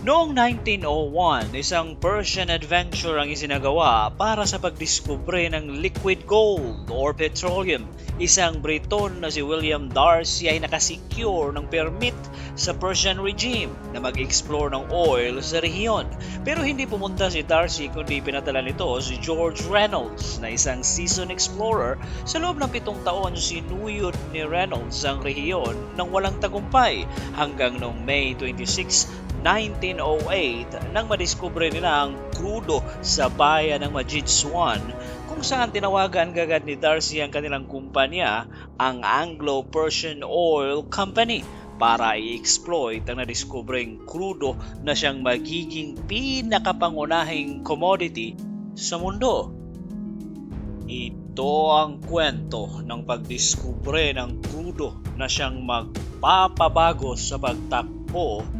Noong 1901, isang Persian adventure ang isinagawa para sa pagdiskubre ng liquid gold or petroleum. Isang Briton na si William Darcy ay nakasecure ng permit sa Persian regime na mag-explore ng oil sa rehiyon. Pero hindi pumunta si Darcy kundi pinadala nito si George Reynolds na isang seasoned explorer. Sa loob ng pitong taon, sinuyod ni Reynolds ang rehiyon ng walang tagumpay hanggang noong May 26, 1908 nang madiskubre nila ang krudo sa bayan ng Majid Swan kung saan tinawagan gagad ni Darcy ang kanilang kumpanya, ang Anglo-Persian Oil Company para i-exploit ang nadiskubreng krudo na siyang magiging pinakapangunahing commodity sa mundo. Ito ang kwento ng pagdiskubre ng krudo na siyang magpapabago sa pagtakbo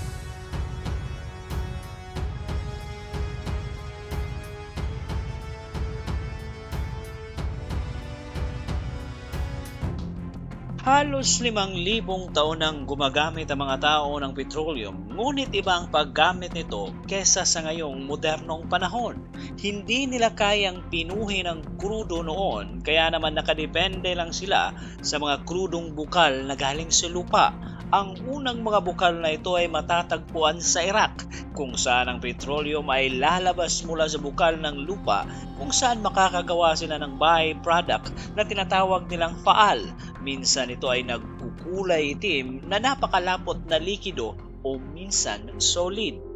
Halos limang libong taon nang gumagamit ang mga tao ng petroleum, ngunit iba ang paggamit nito kesa sa ngayong modernong panahon. Hindi nila kayang pinuhin ang krudo noon, kaya naman nakadepende lang sila sa mga krudong bukal na galing sa lupa. Ang unang mga bukal na ito ay matatagpuan sa Iraq, kung saan ang petroleum ay lalabas mula sa bukal ng lupa kung saan makakagawa sila ng byproduct na tinatawag nilang faal. Minsan ito ay nagkukulay itim na napakalapot na likido o minsan solid.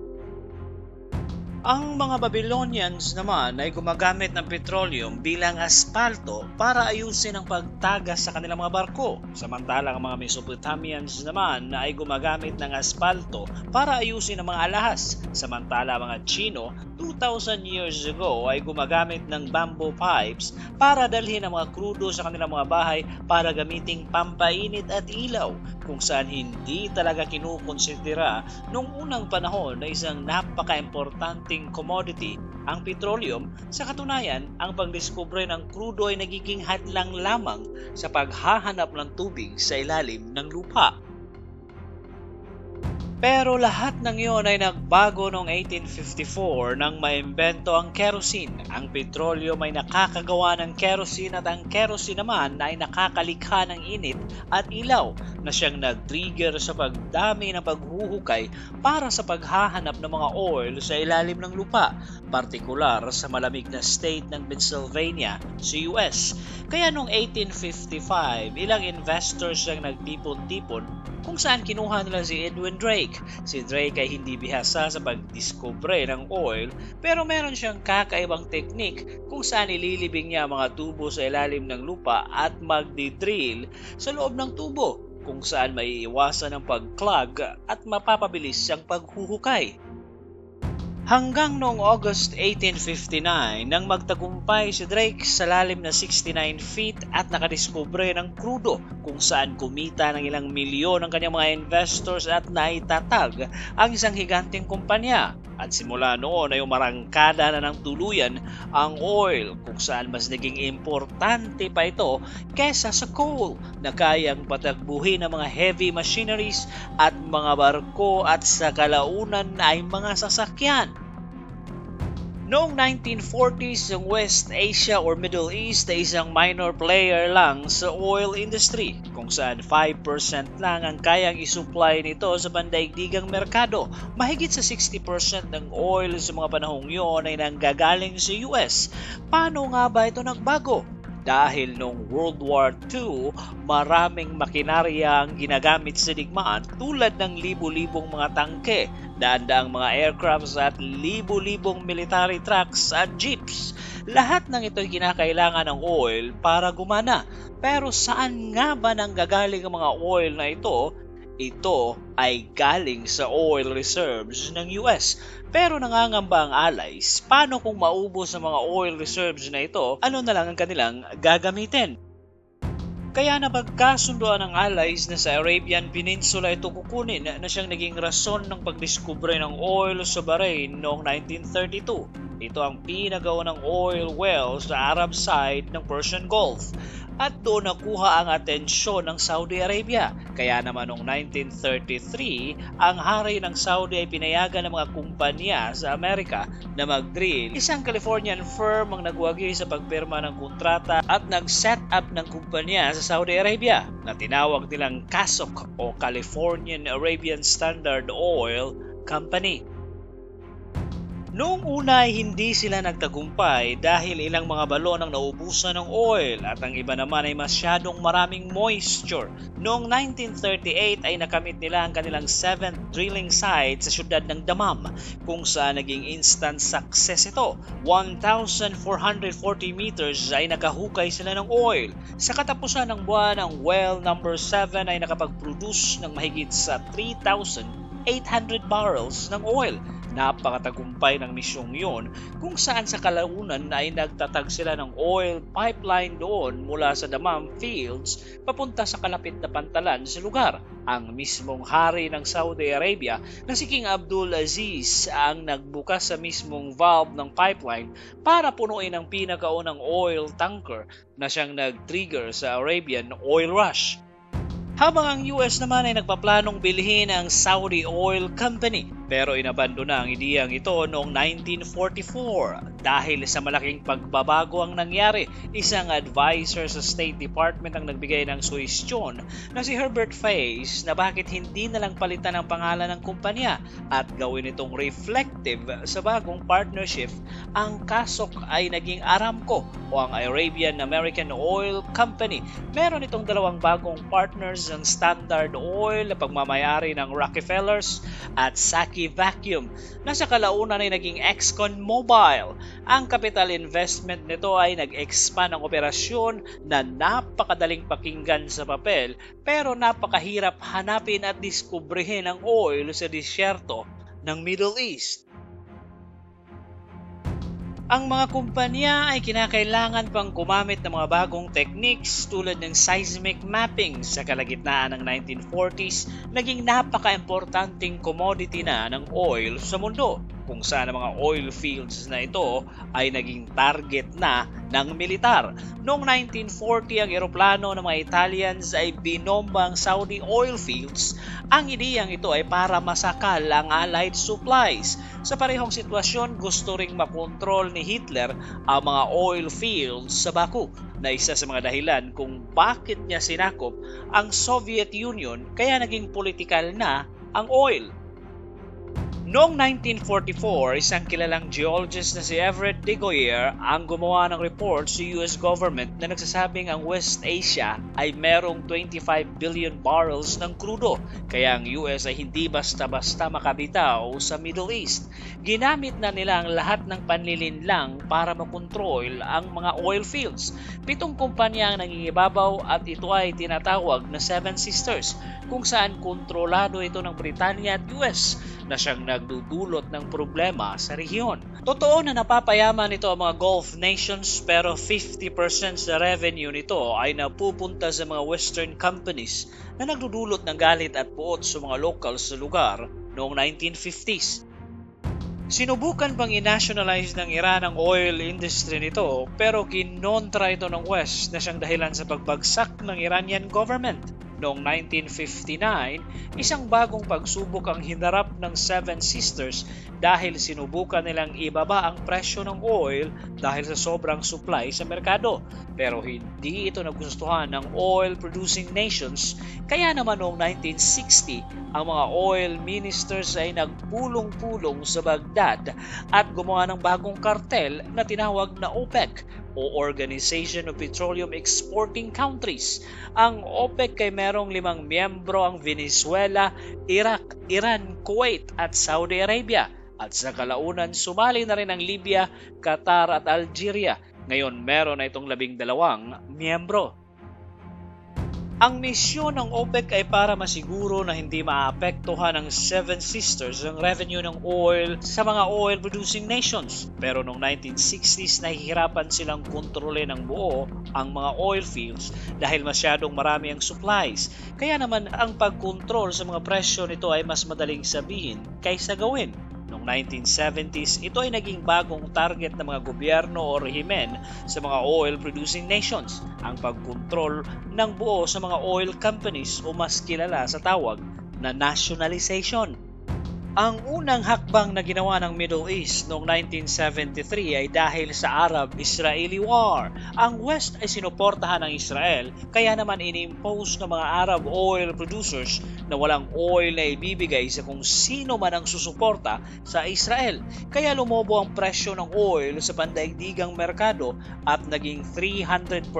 Ang mga Babylonians naman ay gumagamit ng petroleum bilang aspalto para ayusin ang pagtagas sa kanilang mga barko. Samantalang ang mga Mesopotamians naman ay gumagamit ng aspalto para ayusin ang mga alahas. Samantala mga Chino 2,000 years ago ay gumagamit ng bamboo pipes para dalhin ang mga krudo sa kanilang mga bahay para gamiting pampainit at ilaw kung saan hindi talaga kinukonsidera noong unang panahon na isang napaka-importanting commodity ang petroleum, sa katunayan, ang pagdiskubre ng krudo ay nagiging hadlang lamang sa paghahanap ng tubig sa ilalim ng lupa. Pero lahat ng iyon ay nagbago noong 1854 nang maimbento ang kerosene. Ang petroleum ay nakakagawa ng kerosene at ang kerosene naman ay nakakalikha ng init at ilaw na siyang nag-trigger sa pagdami ng paghuhukay para sa paghahanap ng mga oil sa ilalim ng lupa, partikular sa malamig na state ng Pennsylvania sa US. Kaya noong 1855, ilang investors ang nagtipon-tipon kung saan kinuha nila si Edwin Drake. Si Drake ay hindi bihasa sa pagdiskubre ng oil pero meron siyang kakaibang teknik kung saan ililibing niya mga tubo sa ilalim ng lupa at magdi-drill sa loob ng tubo kung saan maiiwasan ang pag-clog at mapapabilis ang paghuhukay. Hanggang noong August 1859 nang magtagumpay si Drake sa lalim na 69 feet at nakadiskubre ng krudo kung saan kumita ng ilang milyon ang kanyang mga investors at naitatag ang isang higanteng kumpanya. At simula noon ay umarangkada na ng tuluyan ang oil kung saan mas naging importante pa ito kesa sa coal na kayang patagbuhin ng mga heavy machineries at mga barko at sa kalaunan ay mga sasakyan. Noong 1940s, ang West Asia or Middle East ay isang minor player lang sa oil industry kung saan 5% lang ang kayang isupply nito sa pandaigdigang merkado. Mahigit sa 60% ng oil sa mga panahong yon ay nanggagaling sa US. Paano nga ba ito nagbago? Dahil noong World War II, maraming makinarya ang ginagamit sa digmaan tulad ng libu-libong mga tangke, daan-daang mga aircrafts at libu-libong military trucks at jeeps. Lahat ng ito ay kinakailangan ng oil para gumana. Pero saan nga ba nang gagaling ang mga oil na ito ito ay galing sa oil reserves ng US. Pero nangangamba ang allies, paano kung maubos ang mga oil reserves na ito, ano na lang ang kanilang gagamitin? Kaya napagkasundoan ng allies na sa Arabian Peninsula ito kukunin na siyang naging rason ng pagdiskubre ng oil sa Bahrain noong 1932. Ito ang pinagawa ng oil well sa Arab side ng Persian Gulf at doon nakuha ang atensyon ng Saudi Arabia. Kaya naman noong 1933, ang hari ng Saudi ay pinayagan ng mga kumpanya sa Amerika na mag-drill. Isang Californian firm ang nagwagi sa pagpirma ng kontrata at nag-set up ng kumpanya sa Saudi Arabia na tinawag nilang CASOC o Californian Arabian Standard Oil Company. Noong una ay hindi sila nagtagumpay dahil ilang mga balon ang naubusan ng oil at ang iba naman ay masyadong maraming moisture. Noong 1938 ay nakamit nila ang kanilang 7th drilling site sa syudad ng Damam kung saan naging instant success ito. 1,440 meters ay nakahukay sila ng oil. Sa katapusan ng buwan, ang well number 7 ay nakapag-produce ng mahigit sa 3,800 barrels ng oil Napakatagumpay ng misyong yun kung saan sa kalaunan ay nagtatag sila ng oil pipeline doon mula sa Damam Fields papunta sa kalapit na pantalan sa lugar. Ang mismong hari ng Saudi Arabia na si King Abdul Aziz ang nagbukas sa mismong valve ng pipeline para punuin ang pinakaunang oil tanker na siyang nag-trigger sa Arabian Oil Rush. Habang ang US naman ay nagpaplanong bilhin ang Saudi Oil Company pero inabandona ang ideyang ito noong 1944 dahil sa malaking pagbabago ang nangyari. Isang advisor sa State Department ang nagbigay ng suhestyon na si Herbert Faye na bakit hindi na lang palitan ang pangalan ng kumpanya at gawin itong reflective sa bagong partnership. Ang kasok ay naging Aramco o ang Arabian American Oil Company. Meron itong dalawang bagong partners ang Standard Oil na pagmamayari ng Rockefellers at Saki Vacuum na sa kalaunan ay naging Exxon Mobil. Ang capital investment nito ay nag-expand ang operasyon na napakadaling pakinggan sa papel pero napakahirap hanapin at diskubrihin ang oil sa disyerto ng Middle East. Ang mga kumpanya ay kinakailangan pang gumamit ng mga bagong techniques tulad ng seismic mapping sa kalagitnaan ng 1940s, naging napaka-importanting commodity na ng oil sa mundo kung saan ang mga oil fields na ito ay naging target na ng militar. Noong 1940, ang eroplano ng mga Italians ay binomba ang Saudi oil fields. Ang ideyang ito ay para masakal ang Allied supplies. Sa parehong sitwasyon, gusto ring makontrol ni Hitler ang mga oil fields sa Baku na isa sa mga dahilan kung bakit niya sinakop ang Soviet Union kaya naging political na ang oil. Noong 1944, isang kilalang geologist na si Everett de Goyer ang gumawa ng report sa US government na nagsasabing ang West Asia ay merong 25 billion barrels ng krudo, kaya ang US ay hindi basta-basta makabitaw sa Middle East. Ginamit na nila ang lahat ng panlilinlang para makontrol ang mga oil fields. Pitong kumpanya ang nangingibabaw at ito ay tinatawag na Seven Sisters, kung saan kontrolado ito ng Britanya at US na siyang nagdudulot ng problema sa rehiyon. Totoo na napapayaman nito ang mga Gulf nations pero 50% sa revenue nito ay napupunta sa mga western companies na nagdudulot ng galit at puot sa mga locals sa lugar noong 1950s. Sinubukan pang i-nationalize ng Iran ang oil industry nito pero kinontra ito ng West na siyang dahilan sa pagbagsak ng Iranian government. Noong 1959, isang bagong pagsubok ang hinarap ng Seven Sisters dahil sinubukan nilang ibaba ang presyo ng oil dahil sa sobrang supply sa merkado. Pero hindi ito nagustuhan ng oil-producing nations kaya naman noong 1960, ang mga oil ministers ay nagpulong-pulong sa Baghdad at gumawa ng bagong kartel na tinawag na OPEC o Organization of Petroleum Exporting Countries. Ang OPEC ay merong limang miyembro ang Venezuela, Iraq, Iran, Kuwait at Saudi Arabia. At sa kalaunan, sumali na rin ang Libya, Qatar at Algeria. Ngayon meron na itong labing dalawang miyembro. Ang misyon ng OPEC ay para masiguro na hindi maapektuhan ng Seven Sisters ang revenue ng oil sa mga oil-producing nations. Pero noong 1960s, nahihirapan silang kontrole ng buo ang mga oil fields dahil masyadong marami ang supplies. Kaya naman ang pagkontrol sa mga presyo nito ay mas madaling sabihin kaysa gawin. Noong 1970s, ito ay naging bagong target ng mga gobyerno o rehimen sa mga oil-producing nations, ang pagkontrol ng buo sa mga oil companies o mas kilala sa tawag na nationalization. Ang unang hakbang na ginawa ng Middle East noong 1973 ay dahil sa Arab-Israeli War. Ang West ay sinuportahan ng Israel kaya naman inimpose ng mga Arab oil producers na walang oil na ibibigay sa kung sino man ang susuporta sa Israel. Kaya lumobo ang presyo ng oil sa pandaigdigang merkado at naging 300%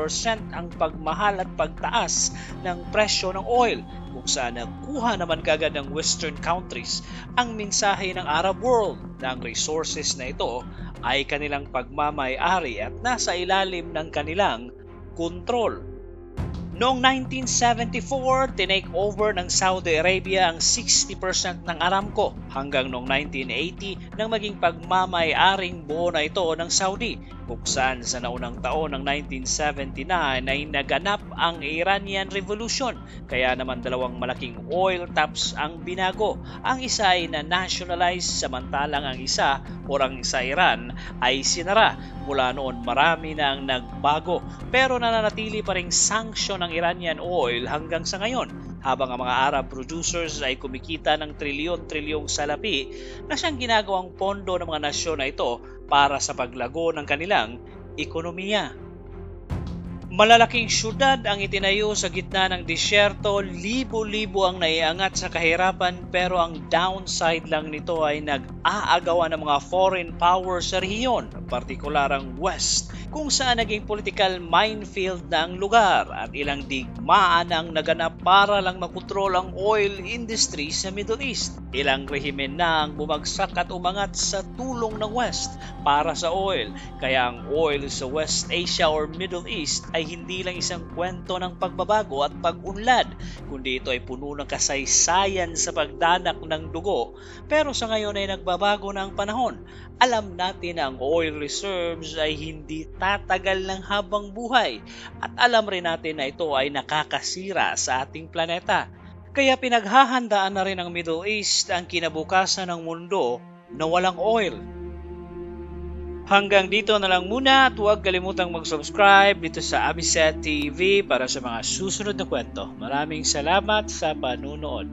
ang pagmahal at pagtaas ng presyo ng oil kung saan nakuha naman kagad ng western countries ang mensahe ng Arab world na ang resources na ito ay kanilang pagmamay-ari at nasa ilalim ng kanilang kontrol. Noong 1974, tinake over ng Saudi Arabia ang 60% ng Aramco hanggang noong 1980 nang maging pagmamay-aring buo na ito ng Saudi kung saan sa naunang taon ng 1979 ay naganap ang Iranian Revolution kaya naman dalawang malaking oil taps ang binago. Ang isa ay na-nationalize samantalang ang isa o ang isa Iran ay sinara. Mula noon marami na ang nagbago pero nananatili pa ring sanction ng Iranian oil hanggang sa ngayon habang ang mga Arab producers ay kumikita ng trilyon-trilyong salapi na siyang ginagawang pondo ng mga nasyon na ito para sa paglago ng kanilang ekonomiya. Malalaking syudad ang itinayo sa gitna ng disyerto, libo-libo ang naiangat sa kahirapan pero ang downside lang nito ay nag-aagawan ng mga foreign powers sa rehiyon, partikular ang West, kung saan naging political minefield na ang lugar at ilang digmaan ang naganap para lang makontrol ang oil industry sa Middle East. Ilang rehimen na ang bumagsak at umangat sa tulong ng West para sa oil, kaya ang oil sa West Asia or Middle East hindi lang isang kwento ng pagbabago at pag-unlad, kundi ito ay puno ng kasaysayan sa pagdanak ng dugo. Pero sa ngayon ay nagbabago na ang panahon. Alam natin na ang oil reserves ay hindi tatagal ng habang buhay at alam rin natin na ito ay nakakasira sa ating planeta. Kaya pinaghahandaan na rin ng Middle East ang kinabukasan ng mundo na walang oil. Hanggang dito na lang muna at huwag kalimutang mag-subscribe dito sa Amiset TV para sa mga susunod na kwento. Maraming salamat sa panunood.